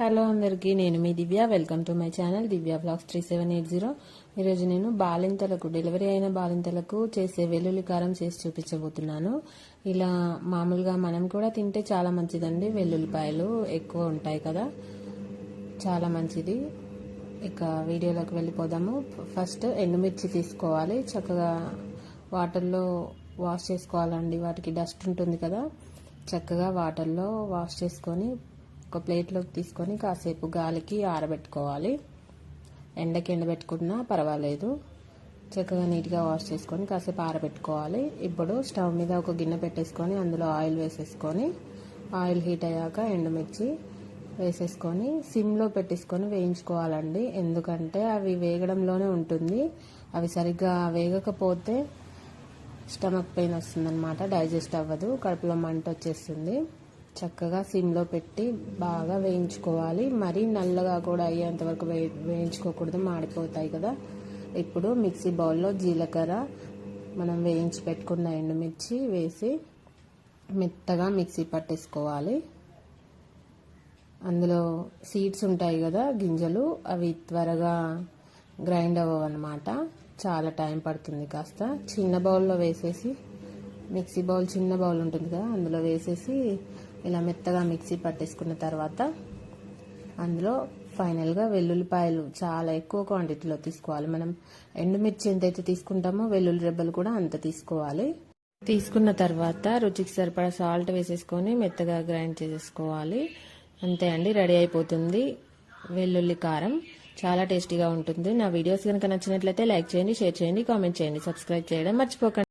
Hello అందరికీ నేను మీ Divya. Welcome to my channel Divya blogs three seven eight zero. ఈరోజు నేను బాలింతలకు డెలివరీ అయిన బాలింతలకు చేసే వెల్లుల్లి కారం చేసి చూపించబోతున్నాను. ఇలా మామూలుగా మనం కూడా తింటే చాలా మంచిదండి. వెల్లుల్లిపాయలు ఎక్కువ ఉంటాయి కదా. చాలా మంచిది. ఇక వీడియోలోకి వెళ్ళిపోదాము. ఫస్ట్ ఎండుమిర్చి తీసుకోవాలి. చక్కగా వాటర్లో వాష్ చేసుకోవాలండి. వాటికి డస్ట్ ఉంటుంది కదా. చక్కగా వాటర్లో వాష్ చేసుకొని ఒక ప్లేట్లోకి తీసుకొని కాసేపు గాలికి ఆరబెట్టుకోవాలి. ఎండకి ఎండబెట్టుకున్నా పర్వాలేదు. చక్కగా నీట్గా వాష్ చేసుకొని కాసేపు ఆరబెట్టుకోవాలి. ఇప్పుడు స్టవ్ మీద ఒక గిన్నె పెట్టేసుకొని అందులో ఆయిల్ వేసేసుకొని ఆయిల్ హీట్ అయ్యాక ఎండుమిర్చి వేసేసుకొని సిమ్లో పెట్టేసుకొని వేయించుకోవాలండి. ఎందుకంటే అవి వేగడంలోనే ఉంటుంది. అవి సరిగ్గా వేగకపోతే స్టమక్ పెయిన్ వస్తుందన్నమాట. డైజెస్ట్ అవ్వదు. కడుపులో మంట వచ్చేస్తుంది. చక్కగా సిమ్లో పెట్టి బాగా వేయించుకోవాలి. మరీ నల్లగా కూడా అయ్యేంత వరకు వే వేయించుకోకూడదు. మాడిపోతాయి కదా. ఇప్పుడు మిక్సీ బౌల్లో జీలకర్ర మనం వేయించి పెట్టుకున్న ఎండుమిర్చి వేసి మెత్తగా మిక్సీ పట్టేసుకోవాలి. అందులో సీడ్స్ ఉంటాయి కదా గింజలు. అవి త్వరగా గ్రైండ్ అవ్వవన్నమాట. చాలా టైం పడుతుంది కాస్త. చిన్న బౌల్లో వేసేసి మిక్సీ బౌల్ చిన్న బౌల్ ఉంటుంది కదా అందులో వేసేసి ఇలా మెత్తగా మిక్సీ పట్టేసుకున్న తర్వాత అందులో ఫైనల్గా వెల్లుల్లిపాయలు చాలా ఎక్కువ క్వాంటిటీలో తీసుకోవాలి. మనం ఎండుమిర్చి ఎంతైతే తీసుకుంటామో వెల్లుల్లి రెబ్బలు కూడా అంత తీసుకోవాలి. తీసుకున్న తర్వాత రుచికి సరిపడా సాల్ట్ వేసేసుకొని మెత్తగా గ్రైండ్ చేసేసుకోవాలి. అంతే అండి రెడీ అయిపోతుంది వెల్లుల్లి కారం. చాలా టేస్టీగా ఉంటుంది. నా వీడియోస్ కనుక నచ్చినట్లయితే లైక్ చేయండి షేర్ చేయండి కామెంట్ చేయండి. సబ్స్క్రైబ్ చేయడం మర్చిపోకండి.